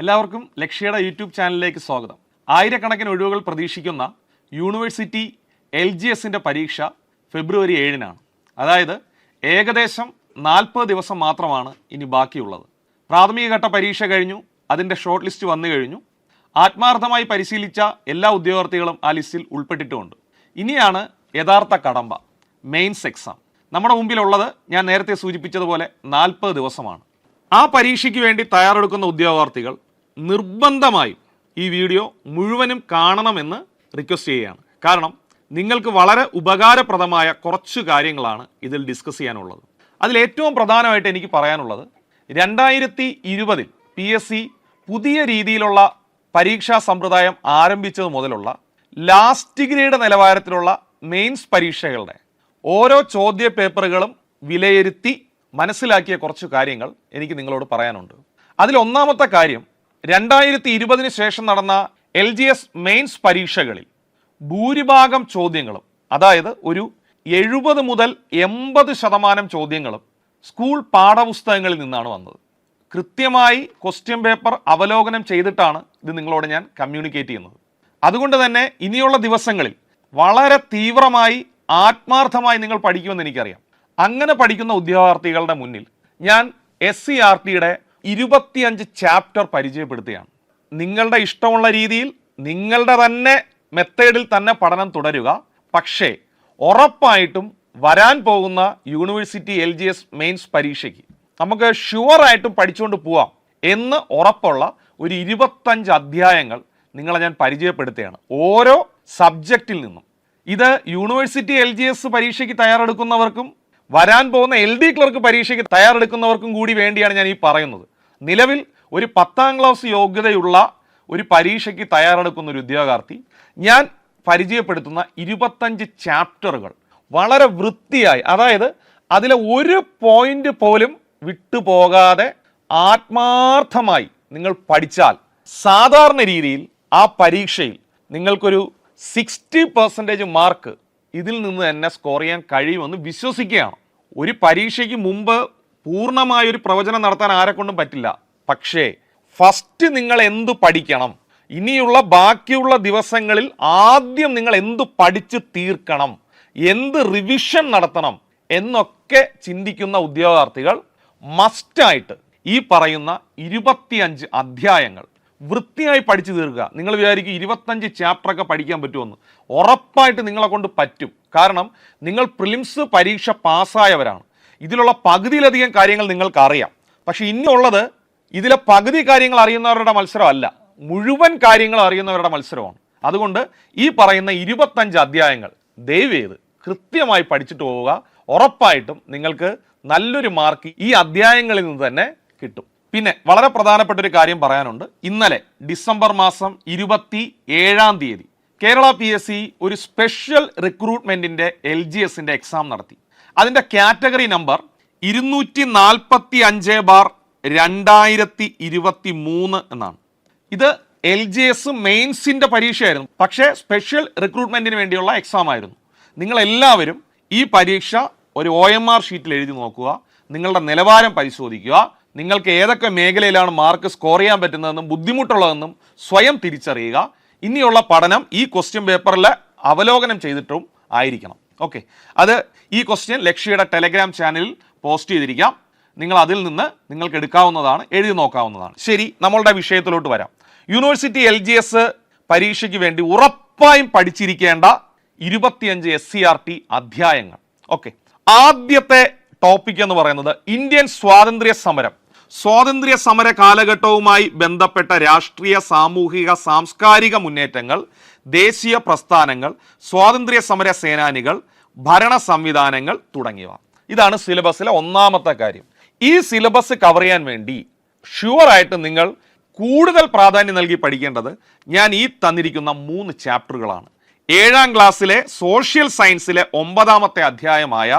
എല്ലാവർക്കും ലക്ഷ്യയുടെ യൂട്യൂബ് ചാനലിലേക്ക് സ്വാഗതം. ആയിരക്കണക്കിന് ഒഴിവുകൾ പ്രതീക്ഷിക്കുന്ന യൂണിവേഴ്സിറ്റി എൽ ജി എസിന്റെ പരീക്ഷ ഫെബ്രുവരി ഏഴിനാണ്. അതായത് ഏകദേശം നാൽപ്പത് ദിവസം മാത്രമാണ് ഇനി ബാക്കിയുള്ളത്. പ്രാഥമിക ഘട്ട പരീക്ഷ കഴിഞ്ഞു അതിന്റെ ഷോർട്ട് ലിസ്റ്റ് വന്നു കഴിഞ്ഞു. ആത്മാർത്ഥമായി പരിശീലിച്ച എല്ലാ ഉദ്യോഗാർത്ഥികളും ആ ലിസ്റ്റിൽ ഉൾപ്പെട്ടിട്ടുമുണ്ട്. ഇനിയാണ് യഥാർത്ഥ കടമ്പ മെയിൻസ് എക്സാം നമ്മുടെ മുമ്പിലുള്ളത് ഞാൻ നേരത്തെ സൂചിപ്പിച്ചതുപോലെ നാൽപ്പത് ദിവസമാണ്. ആ പരീക്ഷയ്ക്ക് വേണ്ടി തയ്യാറെടുക്കുന്ന ഉദ്യോഗാർത്ഥികൾ നിർബന്ധമായും ഈ വീഡിയോ മുഴുവനും കാണണമെന്ന് റിക്വസ്റ്റ് ചെയ്യുകയാണ്. കാരണം നിങ്ങൾക്ക് വളരെ ഉപകാരപ്രദമായ കുറച്ച് കാര്യങ്ങളാണ് ഇതിൽ ഡിസ്കസ് ചെയ്യാനുള്ളത്. അതിൽ ഏറ്റവും പ്രധാനമായിട്ട് എനിക്ക് പറയാനുള്ളത് രണ്ടായിരത്തി ഇരുപതിൽ പി എസ് സി പുതിയ രീതിയിലുള്ള പരീക്ഷാ സമ്പ്രദായം ആരംഭിച്ചത് മുതലുള്ള ലാസ്റ്റ് ഗ്രേഡ് നിലവാരത്തിലുള്ള മെയിൻസ് പരീക്ഷകളുടെ ഓരോ ചോദ്യ പേപ്പറുകളും വിലയിരുത്തി മനസ്സിലാക്കിയ കുറച്ച് കാര്യങ്ങൾ എനിക്ക് നിങ്ങളോട് പറയാനുണ്ട്. അതിൽ ഒന്നാമത്തെ കാര്യം രണ്ടായിരത്തി ഇരുപതിന് ശേഷം നടന്ന എൽ ജി എസ് മെയിൻസ് പരീക്ഷകളിൽ ഭൂരിഭാഗം ചോദ്യങ്ങളും അതായത് ഒരു എഴുപത് മുതൽ എൺപത് ശതമാനം ചോദ്യങ്ങളും സ്കൂൾ പാഠപുസ്തകങ്ങളിൽ നിന്നാണ് വന്നത്. കൃത്യമായി ക്വസ്റ്റ്യൻ പേപ്പർ അവലോകനം ചെയ്തിട്ടാണ് ഇത് നിങ്ങളോട് ഞാൻ കമ്മ്യൂണിക്കേറ്റ് ചെയ്യുന്നത്. അതുകൊണ്ട് തന്നെ ഇനിയുള്ള ദിവസങ്ങളിൽ വളരെ തീവ്രമായി ആത്മാർത്ഥമായി നിങ്ങൾ പഠിക്കുമെന്ന് എനിക്കറിയാം. അങ്ങനെ പഠിക്കുന്ന ഉദ്യോഗാർത്ഥികളുടെ മുന്നിൽ ഞാൻ എസ് സി ആർ ടിയുടെ ഇരുപത്തിയഞ്ച് ചാപ്റ്റർ പരിചയപ്പെടുത്തുകയാണ്. നിങ്ങളുടെ ഇഷ്ടമുള്ള രീതിയിൽ നിങ്ങളുടെ തന്നെ മെത്തേഡിൽ തന്നെ പഠനം തുടരുക. പക്ഷേ ഉറപ്പായിട്ടും വരാൻ പോകുന്ന university L G S mains പരീക്ഷയ്ക്ക് നമുക്ക് ഷുവറായിട്ടും പഠിച്ചുകൊണ്ട് പോവാം എന്ന് ഉറപ്പുള്ള ഒരു ഇരുപത്തഞ്ച് അധ്യായങ്ങൾ നിങ്ങളെ ഞാൻ പരിചയപ്പെടുത്തുകയാണ്. ഓരോ സബ്ജക്റ്റിൽ നിന്നും. ഇത് യൂണിവേഴ്സിറ്റി എൽ ജി എസ് പരീക്ഷയ്ക്ക് തയ്യാറെടുക്കുന്നവർക്കും വരാൻ പോകുന്ന എൽ ഡി ക്ലർക്ക് പരീക്ഷയ്ക്ക് തയ്യാറെടുക്കുന്നവർക്കും കൂടി വേണ്ടിയാണ് ഞാൻ ഈ പറയുന്നത്. നിലവിൽ ഒരു പത്താം ക്ലാസ് യോഗ്യതയുള്ള ഒരു പരീക്ഷയ്ക്ക് തയ്യാറെടുക്കുന്ന ഒരു ഉദ്യോഗാർത്ഥി ഞാൻ പരിചയപ്പെടുത്തുന്ന ഇരുപത്തഞ്ച് ചാപ്റ്ററുകൾ വളരെ വൃത്തിയായി അതായത് അതിലെ ഒരു പോയിന്റ് പോലും വിട്ടുപോകാതെ ആത്മാർത്ഥമായി നിങ്ങൾ പഠിച്ചാൽ സാധാരണ രീതിയിൽ ആ പരീക്ഷയിൽ നിങ്ങൾക്കൊരു സിക്സ്റ്റി പെർസെന്റേജ് മാർക്ക് ഇതിൽ നിന്ന് തന്നെ സ്കോർ ചെയ്യാൻ കഴിയുമെന്ന് വിശ്വസിക്കുകയാണ്. ഒരു പരീക്ഷയ്ക്ക് മുമ്പ് പൂർണമായ ഒരു പ്രവചനം നടത്താൻ ആരെക്കൊണ്ടും പറ്റില്ല. പക്ഷേ ഫസ്റ്റ് നിങ്ങൾ എന്ത് പഠിക്കണം? ഇനിയുള്ള ബാക്കിയുള്ള ദിവസങ്ങളിൽ ആദ്യം നിങ്ങൾ എന്ത് പഠിച്ച് തീർക്കണം? എന്ത് റിവിഷൻ നടത്തണം? എന്നൊക്കെ ചിന്തിക്കുന്ന ഉദ്യോഗാർത്ഥികൾ മസ്റ്റായിട്ട് ഈ പറയുന്ന ഇരുപത്തിയഞ്ച് അധ്യായങ്ങൾ വൃത്തിയായി പഠിച്ചു തീർക്കുക. നിങ്ങൾ വിചാരിക്കും ഇരുപത്തഞ്ച് ചാപ്റ്ററൊക്കെ പഠിക്കാൻ പറ്റുമെന്ന്. ഉറപ്പായിട്ട് നിങ്ങളെ കൊണ്ട് പറ്റും. കാരണം നിങ്ങൾ പ്രിലിംസ് പരീക്ഷ പാസ്സായവരാണ്. ഇതിലുള്ള പകുതിയിലധികം കാര്യങ്ങൾ നിങ്ങൾക്ക് അറിയാം ഇനി ഇനിയുള്ളത് ഇതിലെ പകുതി കാര്യങ്ങൾ അറിയുന്നവരുടെ മത്സരമല്ല. മുഴുവൻ കാര്യങ്ങൾ അറിയുന്നവരുടെ മത്സരമാണ്. അതുകൊണ്ട് ഈ പറയുന്ന ഇരുപത്തഞ്ച് അധ്യായങ്ങൾ ദയവേത് കൃത്യമായി പഠിച്ചിട്ട് പോവുക. ഉറപ്പായിട്ടും നിങ്ങൾക്ക് നല്ലൊരു മാർക്ക് ഈ അധ്യായങ്ങളിൽ നിന്ന് തന്നെ കിട്ടും. പിന്നെ വളരെ പ്രധാനപ്പെട്ട ഒരു കാര്യം പറയാനുണ്ട്. ഇന്നലെ ഡിസംബർ മാസം ഇരുപത്തി ഏഴാം തീയതി കേരള പി എസ് സി ഒരു സ്പെഷ്യൽ റിക്രൂട്ട്മെന്റിന്റെ എൽ ജി എസിന്റെ എക്സാം നടത്തി. അതിന്റെ കാറ്റഗറി നമ്പർ ഇരുന്നൂറ്റി നാൽപ്പത്തി അഞ്ച് ബാർ രണ്ടായിരത്തി ഇരുപത്തി മൂന്ന് എന്നാണ്. ഇത് എൽ ജി എസ് മെയിൻസിന്റെ പരീക്ഷയായിരുന്നു. പക്ഷേ സ്പെഷ്യൽ റിക്രൂട്ട്മെന്റിന് വേണ്ടിയുള്ള എക്സാം ആയിരുന്നു നിങ്ങൾ എല്ലാവരും ഈ പരീക്ഷ ഒരു ഒ എം ആർ ഷീറ്റിൽ എഴുതി നോക്കുക. നിങ്ങളുടെ നിലവാരം പരിശോധിക്കുക. നിങ്ങൾക്ക് ഏതൊക്കെ മേഖലയിലാണ് മാർക്ക് സ്കോർ ചെയ്യാൻ പറ്റുന്നതെന്നും ബുദ്ധിമുട്ടുള്ളതെന്നും സ്വയം തിരിച്ചറിയുക. ഇനിയുള്ള പഠനം ഈ ക്വസ്റ്റ്യൻ പേപ്പറിൽ അവലോകനം ചെയ്തിട്ടും ആയിരിക്കണം. ഓക്കെ അത് ഈ ക്വസ്റ്റ്യൻ ലക്ഷ്യയുടെ ടെലഗ്രാം ചാനലിൽ പോസ്റ്റ് ചെയ്തിരിക്കാം. നിങ്ങൾ അതിൽ നിന്ന് നിങ്ങൾക്ക് എടുക്കാവുന്നതാണ് എഴുതി നോക്കാവുന്നതാണ്. ശരി നമ്മളുടെ വിഷയത്തിലോട്ട് വരാം. യൂണിവേഴ്സിറ്റി എൽ ജി എസ് പരീക്ഷയ്ക്ക് വേണ്ടി ഉറപ്പായും പഠിച്ചിരിക്കേണ്ട ഇരുപത്തിയഞ്ച് എസ് സി ആർ ടി അധ്യായങ്ങൾ. ഓക്കെ ആദ്യത്തെ ടോപ്പിക് എന്ന് പറയുന്നത് ഇന്ത്യൻ സ്വാതന്ത്ര്യ സമരം. സ്വാതന്ത്ര്യ സമര കാലഘട്ടവുമായി ബന്ധപ്പെട്ട രാഷ്ട്രീയ സാമൂഹിക സാംസ്കാരിക മുന്നേറ്റങ്ങൾ ദേശീയ പ്രസ്ഥാനങ്ങൾ സ്വാതന്ത്ര്യ സമര സേനാനികൾ ഭരണ സംവിധാനങ്ങൾ തുടങ്ങിയവ. ഇതാണ് സിലബസിലെ ഒന്നാമത്തെ കാര്യം. ഈ സിലബസ് കവർ ചെയ്യാൻ വേണ്ടി ഷുവറായിട്ട് നിങ്ങൾ കൂടുതൽ പ്രാധാന്യം നൽകി പഠിക്കേണ്ടത് ഞാൻ ഈ തന്നിരിക്കുന്ന മൂന്ന് ചാപ്റ്ററുകളാണ് ഏഴാം ക്ലാസ്സിലെ സോഷ്യൽ സയൻസിലെ ഒമ്പതാമത്തെ അധ്യായമായ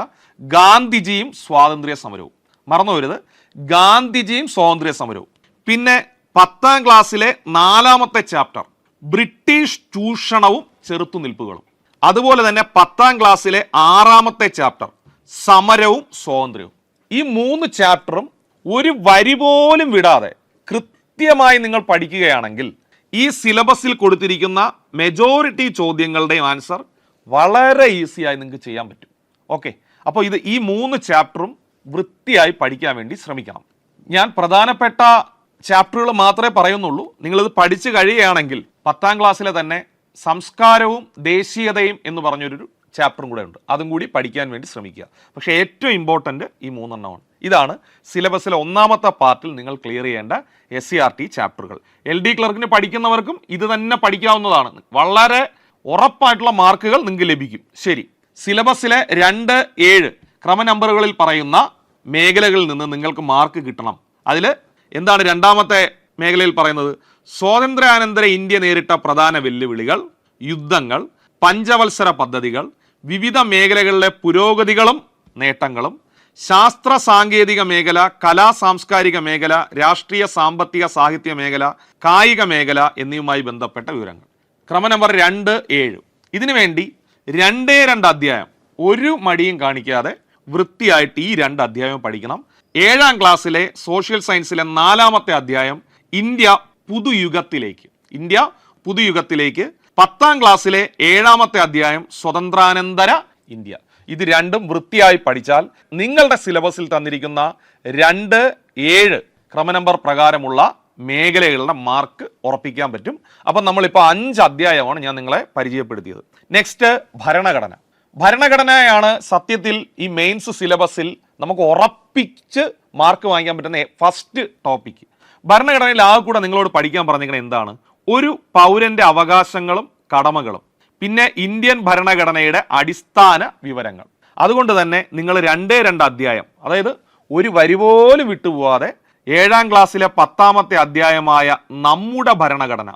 ഗാന്ധിജിയും സ്വാതന്ത്ര്യ സമരവും മറന്നു വരുത് ഗാന്ധിജിയും സ്വാതന്ത്ര്യ സമരവും. പിന്നെ പത്താം ക്ലാസ്സിലെ നാലാമത്തെ ചാപ്റ്റർ ബ്രിട്ടീഷ് ചൂഷണവും ചെറുത്തുനിൽപ്പുകളും. അതുപോലെ തന്നെ പത്താം ക്ലാസ്സിലെ ആറാമത്തെ ചാപ്റ്റർ സമരവും സ്വാതന്ത്ര്യവും. ഈ മൂന്ന് ചാപ്റ്ററും ഒരു വരി പോലും വിടാതെ കൃത്യമായി നിങ്ങൾ പഠിക്കുകയാണെങ്കിൽ ഈ സിലബസിൽ കൊടുത്തിരിക്കുന്ന മെജോറിറ്റി ചോദ്യങ്ങളുടെയും ആൻസർ വളരെ ഈസിയായി നിങ്ങൾക്ക് ചെയ്യാൻ പറ്റും. ഓക്കെ അപ്പോൾ ഇത് ഈ മൂന്ന് ചാപ്റ്ററും വൃത്തിയായി പഠിക്കാൻ വേണ്ടി ശ്രമിക്കണം. ഞാൻ പ്രധാനപ്പെട്ട ചാപ്റ്ററുകൾ മാത്രമേ പറയുന്നുള്ളൂ. നിങ്ങളിത് പഠിച്ചു കഴിയുകയാണെങ്കിൽ പത്താം ക്ലാസ്സിലെ തന്നെ സംസ്കാരവും ദേശീയതയും എന്ന് പറഞ്ഞൊരു ചാപ്റ്ററും കൂടെ ഉണ്ട്. അതും കൂടി പഠിക്കാൻ വേണ്ടി ശ്രമിക്കുക. പക്ഷേ ഏറ്റവും ഇമ്പോർട്ടന്റ് ഈ മൂന്നെണ്ണമാണ്. ഇതാണ് സിലബസിലെ ഒന്നാമത്തെ പാർട്ടിൽ നിങ്ങൾ ക്ലിയർ ചെയ്യേണ്ട എസ് സി ആർ ടി ചാപ്റ്ററുകൾ എൽ ഡി ക്ലർക്കിന് പഠിക്കുന്നവർക്കും ഇത് തന്നെ പഠിക്കാവുന്നതാണ്. വളരെ ഉറപ്പായിട്ടുള്ള മാർക്കുകൾ നിങ്ങൾക്ക് ലഭിക്കും. ശരി. സിലബസിലെ രണ്ട് ഏഴ്. ക്രമ നമ്പറുകളിൽ പറയുന്ന മേഖലകളിൽ നിന്ന് നിങ്ങൾക്ക് മാർക്ക് കിട്ടണം. അതിൽ എന്താണ് രണ്ടാമത്തെ മേഖലയിൽ പറയുന്നത്? സ്വാതന്ത്ര്യാനന്തര ഇന്ത്യ നേരിട്ട പ്രധാന വെല്ലുവിളികൾ യുദ്ധങ്ങൾ പഞ്ചവത്സര പദ്ധതികൾ വിവിധ മേഖലകളിലെ പുരോഗതികളും നേട്ടങ്ങളും ശാസ്ത്ര സാങ്കേതിക മേഖല കലാ സാംസ്കാരിക മേഖല രാഷ്ട്രീയ സാമ്പത്തിക സാഹിത്യ മേഖല കായിക മേഖല എന്നിവയുമായി ബന്ധപ്പെട്ട വിവരങ്ങൾ. ക്രമ നമ്പർ രണ്ട് ഏഴ്. ഇതിനു വേണ്ടി രണ്ടേ രണ്ട് അധ്യായം ഒരു മടിയും കാണിക്കാതെ വൃത്തിയായിട്ട് ഈ രണ്ട് അധ്യായവും പഠിക്കണം. ഏഴാം ക്ലാസ്സിലെ സോഷ്യൽ സയൻസിലെ നാലാമത്തെ അധ്യായം ഇന്ത്യ പുതുയുഗത്തിലേക്ക്. ഇന്ത്യ പുതുയുഗത്തിലേക്ക്. പത്താം ക്ലാസ്സിലെ ഏഴാമത്തെ അധ്യായം സ്വതന്ത്രാനന്തര ഇന്ത്യ. ഇത് രണ്ടും വൃത്തിയായി പഠിച്ചാൽ നിങ്ങളുടെ സിലബസിൽ തന്നിരിക്കുന്ന രണ്ട് ഏഴ് ക്രമനമ്പർ പ്രകാരമുള്ള മേഖലകളുടെ മാർക്ക് ഉറപ്പിക്കാൻ പറ്റും. അപ്പം നമ്മളിപ്പോൾ അഞ്ച് അധ്യായമാണ് ഞാൻ നിങ്ങളെ പരിചയപ്പെടുത്തിയത്. നെക്സ്റ്റ് ഭരണഘടന. ഭരണഘടനയാണ് സത്യത്തിൽ ഈ മെയിൻസ് സിലബസിൽ നമുക്ക് ഉറപ്പിച്ച് മാർക്ക് വാങ്ങിക്കാൻ പറ്റുന്ന ഫസ്റ്റ് ടോപ്പിക്ക് ഭരണഘടനയിൽ ആ കൂടെ നിങ്ങളോട് പഠിക്കാൻ പറഞ്ഞിരിക്കുന്നത് എന്താണ്? ഒരു പൗരന്റെ അവകാശങ്ങളും കടമകളും പിന്നെ ഇന്ത്യൻ ഭരണഘടനയുടെ അടിസ്ഥാന വിവരങ്ങൾ. അതുകൊണ്ട് തന്നെ നിങ്ങൾ രണ്ടേ രണ്ട് അധ്യായം അതായത് ഒരു വരി പോലും വിട്ടുപോവാതെ ഏഴാം ക്ലാസ്സിലെ പത്താമത്തെ അധ്യായമായ നമ്മുടെ ഭരണഘടന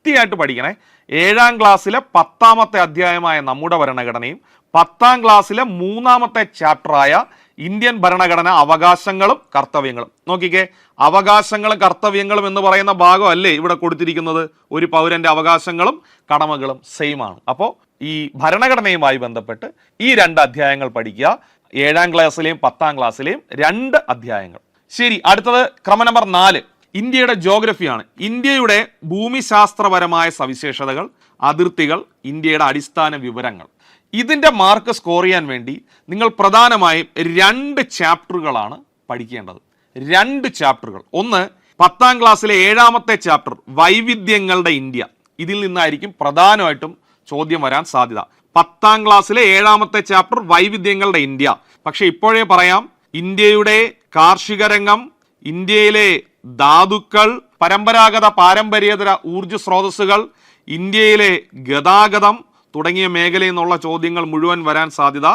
വൃത്തിയായിട്ട് പഠിക്കണേ. ഏഴാം ക്ലാസ്സിലെ പത്താമത്തെ അധ്യായമായ നമ്മുടെ ഭരണഘടനയും പത്താം ക്ലാസ്സിലെ മൂന്നാമത്തെ ചാപ്റ്ററായ ഇന്ത്യൻ ഭരണഘടന അവകാശങ്ങളും കർത്തവ്യങ്ങളും. നോക്കിക്കേ അവകാശങ്ങളും കർത്തവ്യങ്ങളും എന്ന് പറയുന്ന ഭാഗമല്ലേ ഇവിടെ കൊടുത്തിരിക്കുന്നത്? ഒരു പൗരന്റെ അവകാശങ്ങളും കടമകളും സെയിം ആണ് അപ്പോൾ ഈ ഭരണഘടനയുമായി ബന്ധപ്പെട്ട് ഈ രണ്ട് അധ്യായങ്ങൾ പഠിക്കുക. ഏഴാം ക്ലാസ്സിലെയും പത്താം ക്ലാസ്സിലെയും രണ്ട് അധ്യായങ്ങൾ. ശരി അടുത്തത് ക്രമ നമ്പർ നാല്. ഇന്ത്യയുടെ ജോഗ്രഫിയാണ്. ഇന്ത്യയുടെ ഭൂമിശാസ്ത്രപരമായ സവിശേഷതകൾ അതിർത്തികൾ ഇന്ത്യയുടെ അടിസ്ഥാന വിവരങ്ങൾ. ഇതിന്റെ മാർക്ക് സ്കോർ ചെയ്യാൻ വേണ്ടി നിങ്ങൾ പ്രധാനമായും രണ്ട് ചാപ്റ്ററുകളാണ് പഠിക്കേണ്ടത്. രണ്ട് ചാപ്റ്ററുകൾ ഒന്ന് പത്താം ക്ലാസ്സിലെ ഏഴാമത്തെ ചാപ്റ്റർ വൈവിധ്യങ്ങളുടെ ഇന്ത്യ. ഇതിൽ നിന്നായിരിക്കും പ്രധാനമായിട്ടും ചോദ്യം വരാൻ സാധ്യത. പത്താം ക്ലാസ്സിലെ ഏഴാമത്തെ ചാപ്റ്റർ വൈവിധ്യങ്ങളുടെ ഇന്ത്യ. പക്ഷേ ഇപ്പോഴേ പറയാം ഇന്ത്യയുടെ കാർഷിക രംഗം ഇന്ത്യയിലെ ധാതുക്കൾ പരമ്പരാഗത പാരമ്പര്യതര ഊർജ സ്രോതസ്സുകൾ ഇന്ത്യയിലെ ഗതാഗതം തുടങ്ങിയ മേഖലയിൽ നിന്നുള്ള ചോദ്യങ്ങൾ മുഴുവൻ വരാൻ സാധ്യത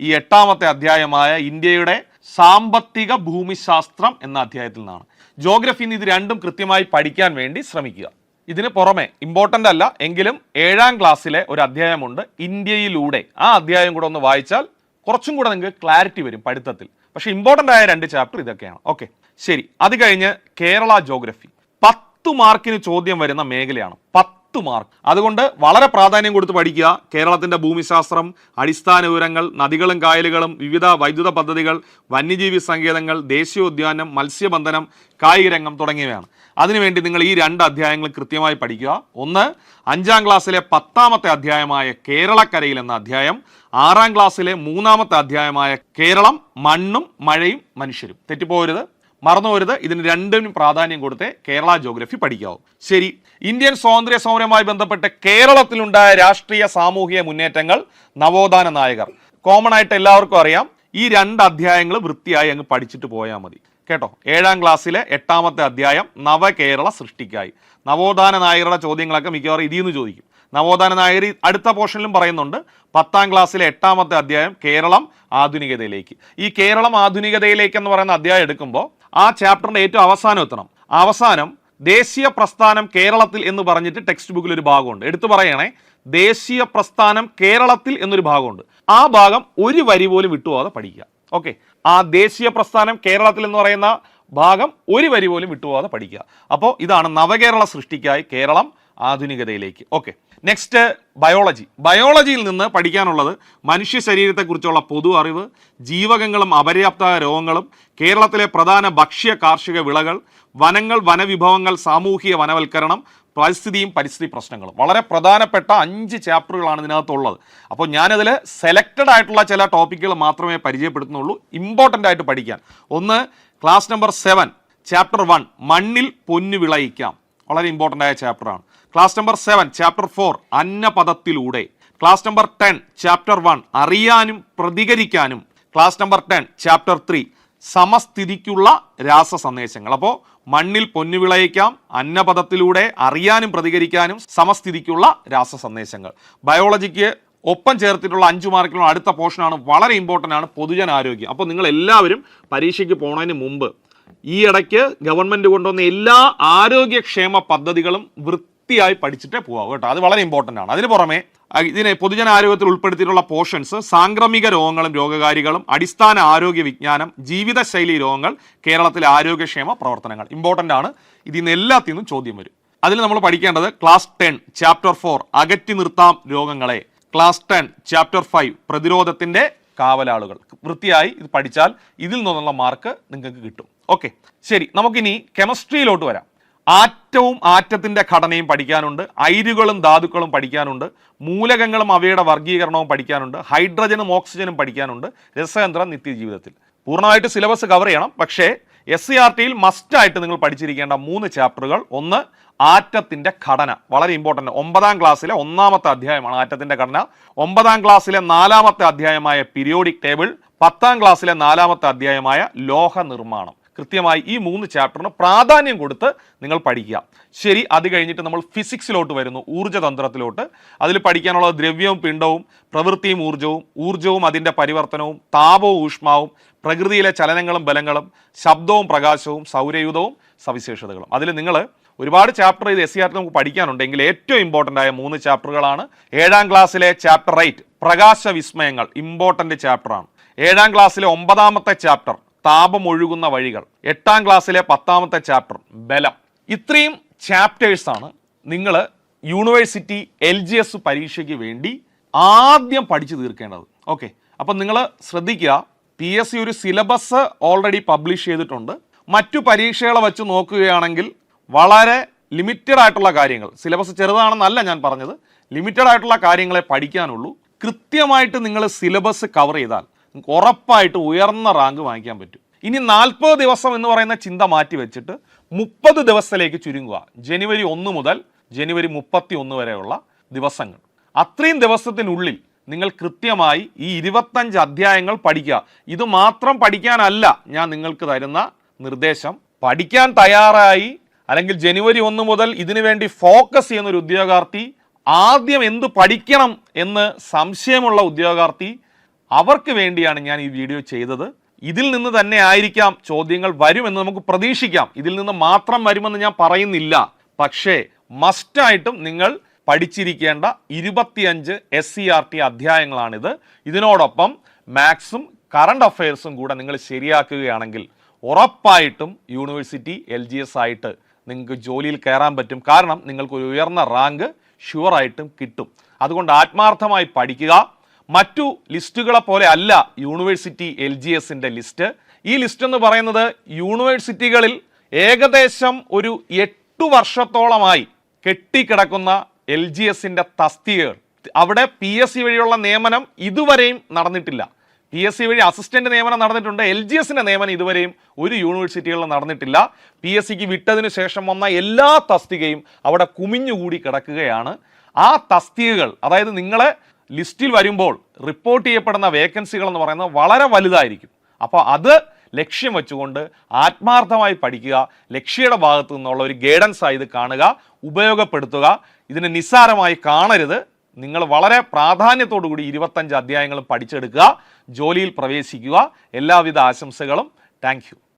ഈ എട്ടാമത്തെ അധ്യായമായ ഇന്ത്യയുടെ സാമ്പത്തിക ഭൂമിശാസ്ത്രം എന്ന അധ്യായത്തിൽ നിന്നാണ്. ജോഗ്രഫി ഇത് രണ്ടും കൃത്യമായി പഠിക്കാൻ വേണ്ടി ശ്രമിക്കുക. ഇതിന് പുറമെ ഇമ്പോർട്ടന്റ് അല്ല എങ്കിലും ഏഴാം ക്ലാസ്സിലെ ഒരു അധ്യായമുണ്ട്. ഇന്ത്യയിലൂടെ ആ അധ്യായം കൂടെ ഒന്ന് വായിച്ചാൽ കുറച്ചും കൂടെ നിങ്ങൾക്ക് ക്ലാരിറ്റി വരും പഠിത്തത്തിൽ. പക്ഷേ ഇമ്പോർട്ടന്റ് ആയ രണ്ട് ചാപ്റ്റർ ഇതൊക്കെയാണ്. ഓക്കെ ശരി അത് കഴിഞ്ഞ് കേരള ജോഗ്രഫി പത്ത് മാർക്കിന് ചോദ്യം വരുന്ന മേഖലയാണ്. പത്ത് മാർക്ക്. അതുകൊണ്ട് വളരെ പ്രാധാന്യം കൊടുത്ത് പഠിക്കുക. കേരളത്തിന്റെ ഭൂമിശാസ്ത്രം അടിസ്ഥാന വിവരങ്ങൾ നദികളും കായലുകളും വിവിധ വൈദ്യുത പദ്ധതികൾ വന്യജീവി സങ്കേതങ്ങൾ ദേശീയോദ്യാനം മത്സ്യബന്ധനം കായിക രംഗം തുടങ്ങിയവയാണ്. അതിനുവേണ്ടി നിങ്ങൾ ഈ രണ്ട് അധ്യായങ്ങൾ കൃത്യമായി പഠിക്കുക. ഒന്ന് അഞ്ചാം ക്ലാസ്സിലെ പത്താമത്തെ അധ്യായമായ കേരളക്കരയിൽ എന്ന അധ്യായം ആറാം ക്ലാസ്സിലെ മൂന്നാമത്തെ അധ്യായമായ കേരളം മണ്ണും മഴയും മനുഷ്യരും. തെറ്റിപ്പോകരുത്. മറന്നുപോരുത് ഇതിന് രണ്ടിനും പ്രാധാന്യം കൊടുത്തേ കേരള ജോഗ്രഫി പഠിക്കാവൂ. ശരി. ഇന്ത്യൻ സ്വാതന്ത്ര്യ സമരവുമായി ബന്ധപ്പെട്ട് കേരളത്തിലുണ്ടായ രാഷ്ട്രീയ സാമൂഹിക മുന്നേറ്റങ്ങൾ നവോത്ഥാന നായകർ. കോമൺ ആയിട്ട് എല്ലാവർക്കും അറിയാം. ഈ രണ്ട് അധ്യായങ്ങൾ വൃത്തിയായി അങ്ങ് പഠിച്ചിട്ട് പോയാൽ മതി. കേട്ടോ? ഏഴാം ക്ലാസ്സിലെ എട്ടാമത്തെ അധ്യായം നവകേരള സൃഷ്ടിക്കായി. നവോത്ഥാന നായകരുടെ ചോദ്യങ്ങളൊക്കെ മിക്കവാറും ഇതിൽ നിന്ന് ചോദിക്കും. നവോത്ഥാന നായർ അടുത്ത പോർഷനിലും പറയുന്നുണ്ട്. പത്താം ക്ലാസ്സിലെ എട്ടാമത്തെ അധ്യായം കേരളം ആധുനികതയിലേക്ക്. ഈ കേരളം ആധുനികതയിലേക്ക് എന്ന് പറയുന്ന അധ്യായം എടുക്കുമ്പോൾ ആ ചാപ്റ്ററിന്റെ ഏറ്റവും അവസാനം എത്തണം. അവസാനം ദേശീയ പ്രസ്ഥാനം കേരളത്തിൽ എന്ന് പറഞ്ഞിട്ട് ടെക്സ്റ്റ് ബുക്കിൽ ഒരു ഭാഗമുണ്ട്. എടുത്തു പറയണേ ദേശീയ പ്രസ്ഥാനം കേരളത്തിൽ എന്നൊരു ഭാഗമുണ്ട്. ആ ഭാഗം ഒരു വരി പോലും വിട്ടുപോകാതെ പഠിക്കുക. ഓക്കെ? ആ ദേശീയ പ്രസ്ഥാനം കേരളത്തിൽ എന്ന് പറയുന്ന ഭാഗം ഒരു വരി പോലും വിട്ടുപോകാതെ പഠിക്കുക. അപ്പോൾ ഇതാണ് നവകേരള സൃഷ്ടിക്കായി കേരളം ആധുനികതയിലേക്ക്. ഓക്കെ നെക്സ്റ്റ് ബയോളജി ബയോളജിയിൽ നിന്ന് പഠിക്കാനുള്ളത് മനുഷ്യ ശരീരത്തെക്കുറിച്ചുള്ള പൊതു അറിവ് ജീവകങ്ങളും അപര്യാപ്ത രോഗങ്ങളും കേരളത്തിലെ പ്രധാന ഭക്ഷ്യ കാർഷിക വിളകൾ വനങ്ങൾ വനവിഭവങ്ങൾ സാമൂഹിക വനവൽക്കരണം പരിസ്ഥിതിയും പരിസ്ഥിതി പ്രശ്നങ്ങളും. വളരെ പ്രധാനപ്പെട്ട അഞ്ച് ചാപ്റ്ററുകളാണ് ഇതിനകത്തുള്ളത്. അപ്പോൾ ഞാനതിൽ സെലക്റ്റഡ് ആയിട്ടുള്ള ചില ടോപ്പിക്കുകൾ മാത്രമേ പരിചയപ്പെടുത്തുന്നുള്ളൂ. ഇമ്പോർട്ടന്റ് ആയിട്ട് പഠിക്കാൻ. ഒന്ന് class number seven chapter one മണ്ണിൽ പൊന്നു വിളയിക്കാം. വളരെ ഇമ്പോർട്ടന്റ് ആയ ചാപ്റ്ററാണ് class number seven chapter four അന്നപദത്തിലൂടെ class number ten chapter one അറിയാനും പ്രതികരിക്കാനും. Class number ten chapter three സമസ്ഥിതിക്കുള്ള രാസ സന്ദേശങ്ങൾ അപ്പോൾ മണ്ണിൽ പൊന്നു വിളയിക്കാം അന്നപദത്തിലൂടെ അറിയാനും പ്രതികരിക്കാനും സമസ്ഥിതിക്കുള്ള രാസ സന്ദേശങ്ങൾ ബയോളജിക്ക് ഒപ്പം ചേർത്തിട്ടുള്ള അഞ്ചു മാർക്കിലുള്ള അടുത്ത പോർഷനാണ് വളരെ ഇമ്പോർട്ടന്റ് ആണ് പൊതുജനാരോഗ്യം. അപ്പോൾ നിങ്ങൾ എല്ലാവരും പരീക്ഷയ്ക്ക് പോണതിന് മുമ്പ് ഈ ഇടയ്ക്ക് ഗവൺമെന്റ് കൊണ്ടുവന്ന എല്ലാ ആരോഗ്യക്ഷേമ പദ്ധതികളും വൃത്തിയായി പഠിച്ചിട്ടേ പോവാ കേട്ടോ. അത് വളരെ ഇമ്പോർട്ടന്റ് ആണ്. അതിന് പുറമെ ഇതിനെ പൊതുജന ആരോഗ്യത്തിൽ ഉൾപ്പെടുത്തിയിട്ടുള്ള പോർഷൻസ് സാംക്രമിക രോഗങ്ങളും രോഗകാരികളും അടിസ്ഥാന ആരോഗ്യ വിജ്ഞാനം ജീവിതശൈലി രോഗങ്ങൾ കേരളത്തിലെ ആരോഗ്യക്ഷേമ പ്രവർത്തനങ്ങൾ. ഇമ്പോർട്ടന്റ് ആണ്. ഇതിൽ നിന്ന് എല്ലാത്തിൽ ചോദ്യം വരും. അതിൽ നമ്മൾ പഠിക്കേണ്ടത് ക്ലാസ് ടെൻ ചാപ്റ്റർ ഫോർ അകറ്റി നിർത്താം രോഗങ്ങളെ. ക്ലാസ് ടെൻ ചാപ്റ്റർ ഫൈവ് പ്രതിരോധത്തിന്റെ കാവലാളുകൾ. വൃത്തിയായി ഇത് പഠിച്ചാൽ ഇതിൽ നിന്നുള്ള മാർക്ക് നിങ്ങൾക്ക് കിട്ടും. ഓക്കെ ശരി നമുക്കിനി കെമിസ്ട്രിയിലോട്ട് വരാം. ആറ്റവും ആറ്റത്തിന്റെ ഘടനയും പഠിക്കാനുണ്ട് അയിരുകളും ധാതുക്കളും പഠിക്കാനുണ്ട് മൂലകങ്ങളും അവയുടെ വർഗീകരണവും പഠിക്കാനുണ്ട് ഹൈഡ്രജനും ഓക്സിജനും പഠിക്കാനുണ്ട് രസതന്ത്രം നിത്യജീവിതത്തിൽ. പൂർണമായിട്ട് സിലബസ് കവർ ചെയ്യണം പക്ഷേ എസ് സി ആർ ടിയിൽ മസ്റ്റായിട്ട് നിങ്ങൾ പഠിച്ചിരിക്കേണ്ട മൂന്ന് ചാപ്റ്ററുകൾ ഒന്ന് ആറ്റത്തിന്റെ ഘടന വളരെ ഇമ്പോർട്ടന്റ് ഒമ്പതാം ക്ലാസ്സിലെ ഒന്നാമത്തെ അധ്യായമാണ് ആറ്റത്തിന്റെ ഘടന ഒമ്പതാം ക്ലാസ്സിലെ നാലാമത്തെ അധ്യായമായ പീരിയോഡിക് ടേബിൾ പത്താം ക്ലാസ്സിലെ നാലാമത്തെ അധ്യായമായ ലോഹ നിർമ്മാണം കൃത്യമായി ഈ മൂന്ന് ചാപ്റ്ററിന് പ്രാധാന്യം കൊടുത്ത് നിങ്ങൾ പഠിക്കുക. ശരി അത് കഴിഞ്ഞിട്ട് നമ്മൾ ഫിസിക്സിലോട്ട് വരുന്നു ഊർജതന്ത്രത്തിലോട്ട്. അതിൽ പഠിക്കാനുള്ള ദ്രവ്യവും പിണ്ഡവും പ്രവൃത്തിയും ഊർജവും ഊർജവും അതിന്റെ പരിവർത്തനവും താപവും ഊഷ്മാവും പ്രകൃതിയിലെ ചലനങ്ങളും ബലങ്ങളും ശബ്ദവും പ്രകാശവും സൗരയുധവും സവിശേഷതകളും. അതിൽ നിങ്ങൾ ഒരുപാട് ചാപ്റ്റർ ഇത് എസ് സി ആർ നമുക്ക് പഠിക്കാനുണ്ടെങ്കിൽ ഏറ്റവും ഇമ്പോർട്ടന്റ് ആയ മൂന്ന് ചാപ്റ്ററുകളാണ്. ഏഴാം ക്ലാസ്സിലെ ചാപ്റ്റർ എയ്റ്റ് പ്രകാശ വിസ്മയങ്ങൾ ഇമ്പോർട്ടന്റ് ചാപ്റ്ററാണ് ഏഴാം ക്ലാസ്സിലെ ഒമ്പതാമത്തെ ചാപ്റ്റർ താപം ഒഴുകുന്ന വഴികൾ. എട്ടാം ക്ലാസ്സിലെ പത്താമത്തെ ചാപ്റ്റർ ബലം. ഇത്രയും ചാപ്റ്റേഴ്സാണ് നിങ്ങൾ യൂണിവേഴ്സിറ്റി എൽ ജി എസ് പരീക്ഷയ്ക്ക് വേണ്ടി ആദ്യം പഠിച്ചു തീർക്കേണ്ടത്. ഓക്കെ അപ്പം നിങ്ങൾ ശ്രദ്ധിക്കുക പി എസ് സി ഒരു സിലബസ് ഓൾറെഡി പബ്ലിഷ് ചെയ്തിട്ടുണ്ട്. മറ്റു പരീക്ഷകളെ വെച്ച് നോക്കുകയാണെങ്കിൽ വളരെ ലിമിറ്റഡ് ആയിട്ടുള്ള കാര്യങ്ങൾ. സിലബസ് ചെറുതാണെന്നല്ല ഞാൻ പറഞ്ഞത്. ലിമിറ്റഡ് ആയിട്ടുള്ള കാര്യങ്ങളെ പഠിക്കാനുള്ളൂ. കൃത്യമായിട്ട് നിങ്ങൾ സിലബസ് കവർ ചെയ്താൽ ഉറപ്പായിട്ട് ഉയർന്ന റാങ്ക് വാങ്ങിക്കാൻ പറ്റും. ഇനി നാൽപ്പത് ദിവസം എന്ന് പറയുന്ന ചിന്ത മാറ്റി വെച്ചിട്ട് മുപ്പത് ദിവസത്തിലേക്ക് ചുരുങ്ങുക. ജനുവരി ഒന്ന് മുതൽ ജനുവരി മുപ്പത്തി ഒന്ന് വരെയുള്ള ദിവസങ്ങൾ. അത്രയും ദിവസത്തിനുള്ളിൽ നിങ്ങൾ കൃത്യമായി ഈ ഇരുപത്തഞ്ച് അധ്യായങ്ങൾ പഠിക്കുക. ഇത് മാത്രം പഠിക്കാനല്ല ഞാൻ നിങ്ങൾക്ക് തരുന്ന നിർദ്ദേശം. പഠിക്കാൻ തയ്യാറായി അല്ലെങ്കിൽ ജനുവരി ഒന്ന് മുതൽ ഇതിനു വേണ്ടി ഫോക്കസ് ചെയ്യുന്ന ഒരു ഉദ്യോഗാർത്ഥി ആദ്യം എന്ത് പഠിക്കണം എന്ന് സംശയമുള്ള ഉദ്യോഗാർത്ഥി അവർക്ക് വേണ്ടിയാണ് ഞാൻ ഈ വീഡിയോ ചെയ്തത്. ഇതിൽ നിന്ന് തന്നെ ആയിരിക്കാം ചോദ്യങ്ങൾ വരുമെന്ന് നമുക്ക് പ്രതീക്ഷിക്കാം. ഇതിൽ നിന്ന് മാത്രം വരുമെന്ന് ഞാൻ പറയുന്നില്ല. പക്ഷേ മസ്റ്റായിട്ടും നിങ്ങൾ പഠിച്ചിരിക്കേണ്ട ഇരുപത്തിയഞ്ച് എസ് സി ആർ ടി അധ്യായങ്ങളാണിത്. ഇതിനോടൊപ്പം മാത്സും കറണ്ട് അഫയേഴ്സും കൂടെ നിങ്ങൾ ശരിയാക്കുകയാണെങ്കിൽ ഉറപ്പായിട്ടും യൂണിവേഴ്സിറ്റി എൽ ജി എസ് ആയിട്ട് നിങ്ങൾക്ക് ജോലിയിൽ കയറാൻ പറ്റും. കാരണം നിങ്ങൾക്ക് ഒരു ഉയർന്ന റാങ്ക് ഷുവറായിട്ടും കിട്ടും. അതുകൊണ്ട് ആത്മാർത്ഥമായി പഠിക്കുക. മറ്റു ലിസ്റ്റുകളെ പോലെ അല്ല യൂണിവേഴ്സിറ്റി എൽ ജി എസിന്റെ ലിസ്റ്റ്. ഈ ലിസ്റ്റ് എന്ന് പറയുന്നത് യൂണിവേഴ്സിറ്റികളിൽ ഏകദേശം ഒരു എട്ടു വർഷത്തോളമായി കെട്ടിക്കിടക്കുന്ന എൽ ജി എസിന്റെ തസ്തികകൾ. അവിടെ പി എസ് സി വഴിയുള്ള നിയമനം ഇതുവരെയും നടന്നിട്ടില്ല. പി എസ് സി വഴി അസിസ്റ്റന്റ് നിയമനം നടന്നിട്ടുണ്ട്. എൽ ജി എസിന്റെ നിയമനം ഇതുവരെയും ഒരു യൂണിവേഴ്സിറ്റികളിൽ നടന്നിട്ടില്ല. പി എസ് സിക്ക് വിട്ടതിന് ശേഷം വന്ന എല്ലാ തസ്തികയും അവിടെ കുമിഞ്ഞുകൂടി കിടക്കുകയാണ്. ആ തസ്തികകൾ അതായത് നിങ്ങളെ ലിസ്റ്റിൽ വരുമ്പോൾ റിപ്പോർട്ട് ചെയ്യപ്പെടുന്ന വേക്കൻസികൾ എന്ന് പറയുന്നത് വളരെ വലുതായിരിക്കും. അപ്പോൾ അത് ലക്ഷ്യം വെച്ചുകൊണ്ട് ആത്മാർത്ഥമായി പഠിക്കുക ലക്ഷ്യയുടെ ഭാഗത്തു നിന്നുള്ള ഒരു ഗൈഡൻസ് ആയി ഇത് കാണുക ഉപയോഗപ്പെടുത്തുക. ഇതിനെ നിസ്സാരമായി കാണരുത്. നിങ്ങൾ വളരെ പ്രാധാന്യത്തോടു കൂടി ഇരുപത്തഞ്ച് അധ്യായങ്ങളും പഠിച്ചെടുക്കുക ജോലിയിൽ പ്രവേശിക്കുക. എല്ലാവിധ ആശംസകളും. താങ്ക്